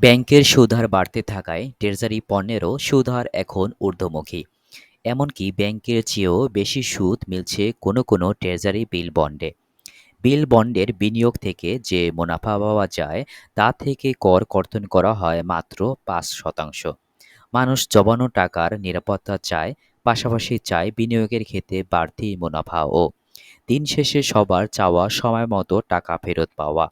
ব্যাংকের সুদহার বাড়তে থাকায় ট্রেজারি পণ্যেরও সুদহার এখন ঊর্ধ্বমুখী। এমনকি ব্যাংকের চেয়েও বেশি সুদ মিলছে কোনো কোনো ট্রেজারি বিল বন্ডে। বিল বন্ডের বিনিয়োগ থেকে যে মুনাফা পাওয়া যায়, তা থেকে কর কর্তন করা হয় মাত্র পাঁচ শতাংশ। মানুষ জমানো টাকার নিরাপত্তা চায়, পাশাপাশি চায় বিনিয়োগের ক্ষেত্রে বাড়তি মুনাফাও। দিন শেষে সবার চাওয়া সময় মতো টাকা ফেরত পাওয়া।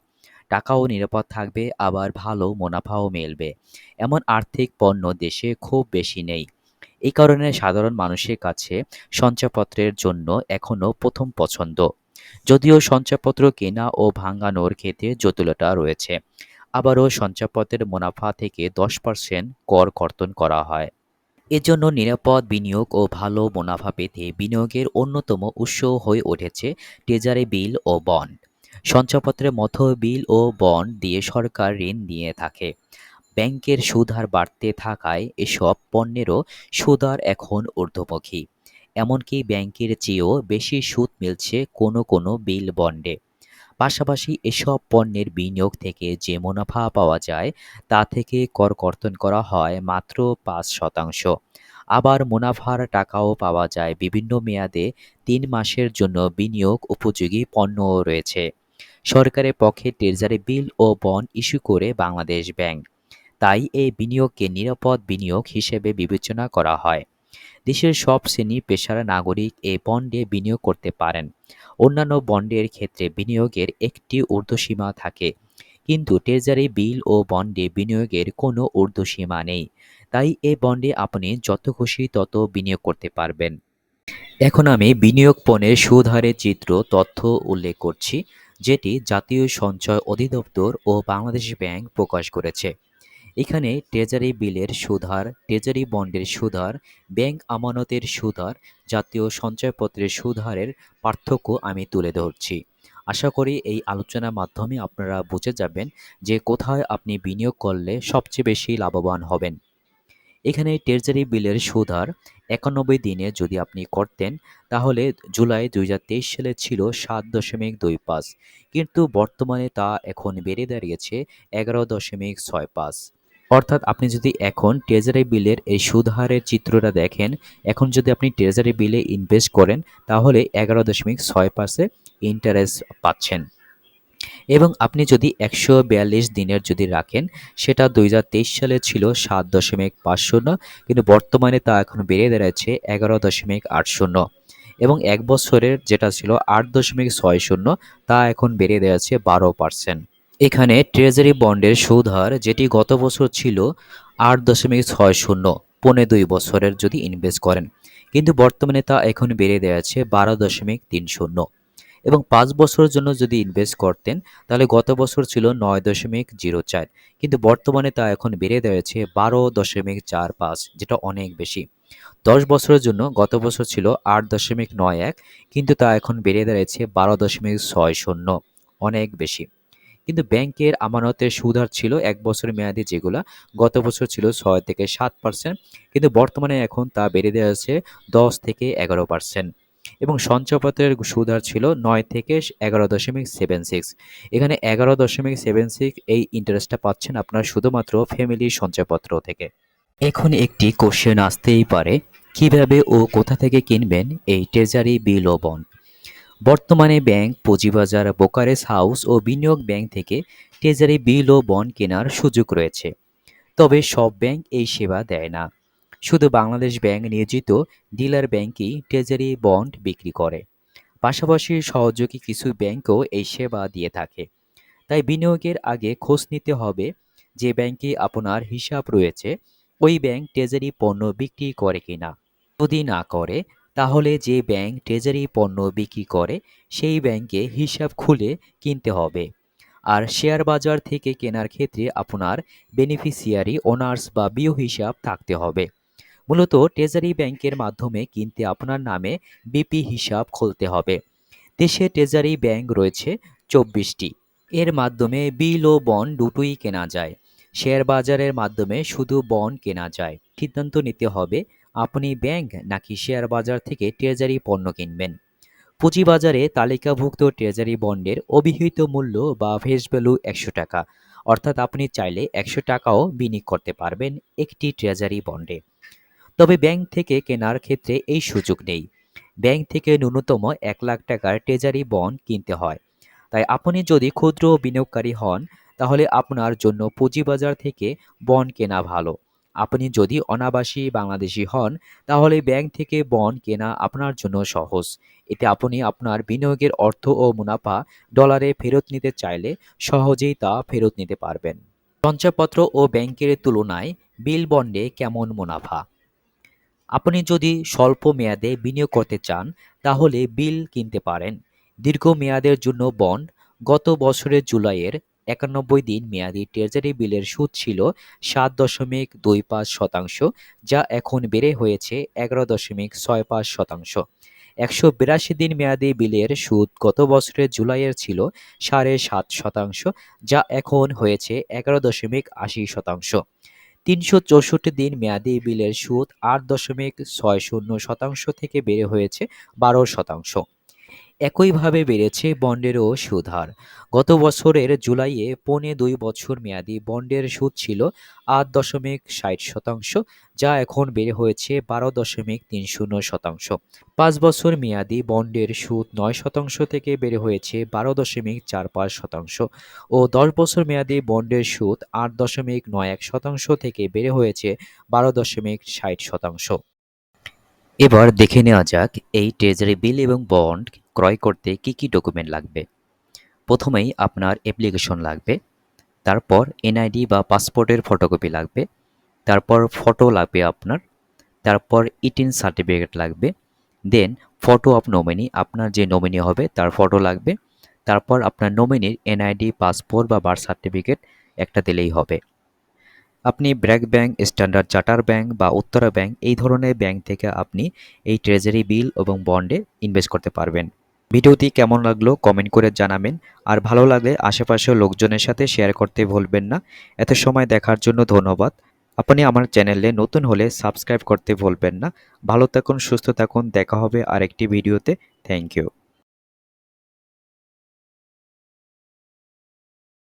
টাকাও নিরাপদ থাকবে, আবার ভালো মুনাফাও মিলবে। এমন আর্থিক পণ্য দেশে খুব বেশি নেই। এই কারণে সাধারণ মানুষের কাছে সঞ্চয়পত্রের জন্য এখনও প্রথম পছন্দ। যদিও সঞ্চয়পত্র কেনা ও ভাঙানোর ক্ষেত্রে জটিলতা রয়েছে। আবারও সঞ্চয়পত্রের মুনাফা থেকে দশ পার্সেন্ট কর কর্তন করা হয়। এজন্য নিরাপদ বিনিয়োগ ও ভালো মুনাফা পেতে বিনিয়োগের অন্যতম উৎস হয়ে উঠেছে ট্রেজারি বিল ও বন্ড। সঞ্চয়পত্রের মতো, বিল ও বন্ড দিয়ে সরকার ঋণ নিয়ে থাকে। ব্যাংকের সুদহার বাড়তে থাকায় এসব পণ্যেরও সুদহার এখন ঊর্ধ্বমুখী। এমনকি ব্যাংকের চেয়েও বেশি সুদ মিলছে কোনো কোনো বিল বন্ডে। পাশাপাশি এসব পণ্যের বিনিয়োগ থেকে যে মুনাফা পাওয়া যায়, তা থেকে কর কর্তন করা হয় মাত্র পাঁচ শতাংশ। আবার মুনাফার টাকাও পাওয়া যায় বিভিন্ন মেয়াদে তিন মাসের জন্য বিনিয়োগ উপযোগী পণ্যও রয়েছে। সরকারের পক্ষে ট্রেজারি বিল ও বন্ড ইস্যু করে বাংলাদেশ ব্যাংক। তাই এই বিনিয়োগকে নিরাপদ বিনিয়োগ হিসেবে বিবেচনা করা হয়। দেশের সব শ্রেণি পেশার নাগরিক এই বন্ডে বিনিয়োগ করতে পারেন। অন্যান্য বন্ডের ক্ষেত্রে বিনিয়োগের একটি ঊর্ধ্বসীমা থাকে। কিন্তু ট্রেজারি বিল ও বন্ডে বিনিয়োগের কোনো ঊর্ধ্বসীমা নেই। তাই এ বন্ডে আপনি যত খুশি তত বিনিয়োগ করতে পারবেন। এখন আমি বিনিয়োগ পণ্যের সুদ হারের চিত্র, তথ্য উল্লেখ করছি। যেটি জাতীয় সঞ্চয় অধিদপ্তর ও বাংলাদেশ ব্যাংক প্রকাশ করেছে। এখানে ট্রেজারি বিলের সুধার ট্রেজারি বন্ডের সুধার, ব্যাংক আমানতের সুধার, জাতীয় সঞ্চয়পত্রের সুধারের পার্থক্য আমি তুলে ধরছি। আশা করি এই আলোচনার মাধ্যমে আপনারা বুঝে যাবেন যে কোথায় আপনি বিনিয়োগ করলে সবচেয়ে বেশি লাভবান হবেন। এখানে ট্রেজারি বিলের সুদহার একানব্বই দিনে যদি আপনি করতেন, তাহলে জুলাই দু হাজার তেইশ সালে ছিল সাত দশমিক দুই পাঁচ, কিন্তু বর্তমানে তা এখন বেড়ে দাঁড়িয়েছে এগারো দশমিক ছয় পাঁচ। অর্থাৎ আপনি যদি এখন ট্রেজারি বিলের এই সুদহারের চিত্রটা দেখেন, এখন যদি আপনি ট্রেজারি বিলে ইনভেস্ট করেন, তাহলে এগারো দশমিক ছয় পার্সেন্ট ইন্টারেস্ট পাচ্ছেন। এবং আপনি যদি একশো বিয়াল্লিশ দিনের যদি রাখেন, সেটা দুই হাজার তেইশ সালে ছিল সাত দশমিক পাঁচ শূন্য, কিন্তু বর্তমানে তা এখন বেড়ে দাঁড়াচ্ছে এগারো দশমিক আট শূন্য। এবং এক বছরের যেটা ছিল আট দশমিক ছয় শূন্য, তা এখন বেড়ে দাঁড়াচ্ছে বারো পার্সেন্ট। এখানে ট্রেজারি বন্ডের সুদ হার, যেটি গত বছর ছিল আট দশমিক ছয় শূন্য, পৌনে দুই বছরের যদি ইনভেস্ট করেন। কিন্তু বর্তমানে তা এখন বেড়ে দেওয়া আছে বারো দশমিক তিন শূন্য। এবং পাঁচ বছরের জন্য যদি ইনভেস্ট করতেন, তাহলে গত বছর ছিল নয় দশমিক জিরো চার। কিন্তু বর্তমানে তা এখন বেড়ে দাঁড়িয়েছে বারো দশমিক চার পাঁচ, যেটা অনেক বেশি। দশ বছরের জন্য গত বছর ছিল আট দশমিক নয় এক, কিন্তু তা এখন বেড়ে দাঁড়িয়েছে বারো দশমিক ছয় শূন্য, অনেক বেশি। কিন্তু ব্যাংকের আমানতের সুদহার ছিল এক বছর মেয়াদি যেগুলো, গত বছর ছিল ছয় থেকে সাত পার্সেন্ট, কিন্তু বর্তমানে এখন তা বেড়ে দেওয়া হয়েছে দশ থেকে এগারো পার্সেন্ট। এবং সঞ্চয়পত্রের সুদহার ছিল নয় থেকে এগারো দশমিক সেভেন সিক্স। এখানে এগারো দশমিক সেভেন সিক্স এই ইন্টারেস্টটা পাচ্ছেন আপনার শুধুমাত্র ফ্যামিলির সঞ্চয়পত্র থেকে। এখন একটি কোশ্চেন আসতেই পারে, কীভাবে ও কোথা থেকে কিনবেন এই ট্রেজারি বিল ও বন্ড বর্তমানে ব্যাংক, পুঁজিবাজার বোকারেস হাউস ও বিনিয়োগ ব্যাংক থেকে ট্রেজারি বিল ও বন্ড কেনার সুযোগ রয়েছে। তবে সব ব্যাংক এই সেবা দেয় না। শুধু বাংলাদেশ ব্যাংক নিয়োজিত ডিলার ব্যাংকই ট্রেজারি বন্ড বিক্রি করে। পাশাপাশি সহযোগী কিছু ব্যাংকও এই সেবা দিয়ে থাকে। তাই বিনিয়োগের আগে খোঁজ নিতে হবে যে ব্যাংকে আপনার হিসাব রয়েছে, ওই ব্যাংক ট্রেজারি পণ্য বিক্রি করে কিনা। যদি না করে, তাহলে যে ব্যাংক ট্রেজারি পণ্য বিক্রি করে, সেই ব্যাংকে হিসাব খুলে কিনতে হবে। আর শেয়ার বাজার থেকে কেনার ক্ষেত্রে আপনার বেনিফিশিয়ারি ওনার্স বা বিও হিসাব থাকতে হবে। মূলত ট্রেজারি ব্যাংকের মাধ্যমে কিনতে আপনার নামে বিপি হিসাব খুলতে হবে। দেশে ট্রেজারি ব্যাংক রয়েছে চব্বিশটি। এর মাধ্যমে বিল ও বন্ড দুটোই কেনা যায়। শেয়ার বাজারের মাধ্যমে শুধু বন্ড কেনা যায়। সিদ্ধান্ত নিতে হবে, আপনি ব্যাংক নাকি শেয়ার বাজার থেকে ট্রেজারি পণ্য কিনবেন। পুঁজিবাজারে তালিকাভুক্ত ট্রেজারি বন্ডের অভিহিত মূল্য বা ফেস ভ্যালু একশো টাকা। অর্থাৎ আপনি চাইলে একশো টাকাও বিনিয়োগ করতে পারবেন একটি ট্রেজারি বন্ডে। তবে ব্যাংক থেকে কেনার ক্ষেত্রে এই সুযোগ নেই। ব্যাংক থেকে ন্যূনতম এক লাখ টাকার ট্রেজারি বন্ড কিনতে হয়। তাই আপনি যদি ক্ষুদ্র বিনিয়োগকারী হন, তাহলে আপনার জন্য পুঁজিবাজার থেকে বন্ড কেনা ভালো। আপনি যদি অনাবাসী বাংলাদেশি হন, তাহলে ব্যাংক থেকে বন্ড কেনা আপনার জন্য সহজ। এতে আপনি আপনার বিনিয়োগের অর্থ ও মুনাফা ডলারে ফেরত নিতে চাইলে সহজেই তা ফেরত নিতে পারবেন। সঞ্চয়পত্র ও ব্যাংকের তুলনায় বিল বন্ডে কেমন মুনাফা? আপনি যদি স্বল্প মেয়াদে বিনিয়োগ করতে চান, তাহলে বিল কিনতে পারেন। দীর্ঘ মেয়াদের জন্য বন্ড, গত বছরের জুলাইয়ের একানব্বই দিন মেয়াদি ট্রেজারি বিলের সুদ ছিল সাত দশমিক দুই পাঁচ শতাংশ, যা এখন বেড়ে হয়েছে এগারো দশমিক ছয় পাঁচ শতাংশ। একশো বিরাশি দিন মেয়াদি বিলের সুদ গত বছরের জুলাইয়ের ছিল সাড়ে সাত শতাংশ, যা এখন হয়েছে এগারো দশমিক আশি শতাংশ। তিনশো চৌষট্টি দিন মেয়াদি বিলের সুদ আট দশমিক ছয় শূন্য শতাংশ থেকে বেড়ে হয়েছে বারো শতাংশ। একইভাবে বেড়েছে বন্ডেরও সুদ হার গত বছরের জুলাইয়ে পৌনে দুই বছর মেয়াদি বন্ডের সুদ ছিল আট দশমিক ষাট শতাংশ, যা এখন বেড়ে হয়েছে বারো দশমিক তিন শূন্য শতাংশ। পাঁচ বছর মেয়াদি বন্ডের সুদ নয় শতাংশ থেকে বেড়ে হয়েছে বারো দশমিক চার পাঁচ শতাংশ ও দশ বছর মেয়াদি বন্ডের সুদ আট দশমিক নয় এক শতাংশ থেকে বেড়ে হয়েছে বারো দশমিক ষাট শতাংশ। এবার দেখে নেওয়া যাক এই ট্রেজারি বিল এবং বন্ড ক্রয় করতে কি কি ডকুমেন্ট লাগবে। প্রথমেই আপনার অ্যাপ্লিকেশন লাগবে, তারপর এনআইডি বা পাসপোর্টের ফটোকপি লাগবে, তারপর ফটো লাগবে আপনার, তারপর ইটিন সার্টিফিকেট লাগবে দেন ফটো অফ নমিনি আপনার যে নমিনি হবে তার ফটো লাগবে, তারপর আপনার নমিনির এনআইডি পাসপোর্ট বা বার্থ সার্টিফিকেট একটা দিলেই হবে। আপনি BRAC bank, standard charter bank বা উত্তরা ব্যাংক এই ধরনের ব্যাংক থেকে আপনি এই ট্রেজারি বিল এবং বন্ডে ইনভেস্ট করতে পারবেন। ভিডিওটি কেমন লাগল কমেন্ট করে জানাবেন। আর ভালো লাগলে আশেপাশের লোকজনের সাথে শেয়ার করতে ভুলবেন না। এত সময় দেখার জন্য ধন্যবাদ। আপনি আমার চ্যানেলে নতুন হলে সাবস্ক্রাইব করতে ভুলবেন না। ভালো থাকুন, সুস্থ থাকুন। দেখা হবে আরেকটি ভিডিওতে। Thank you.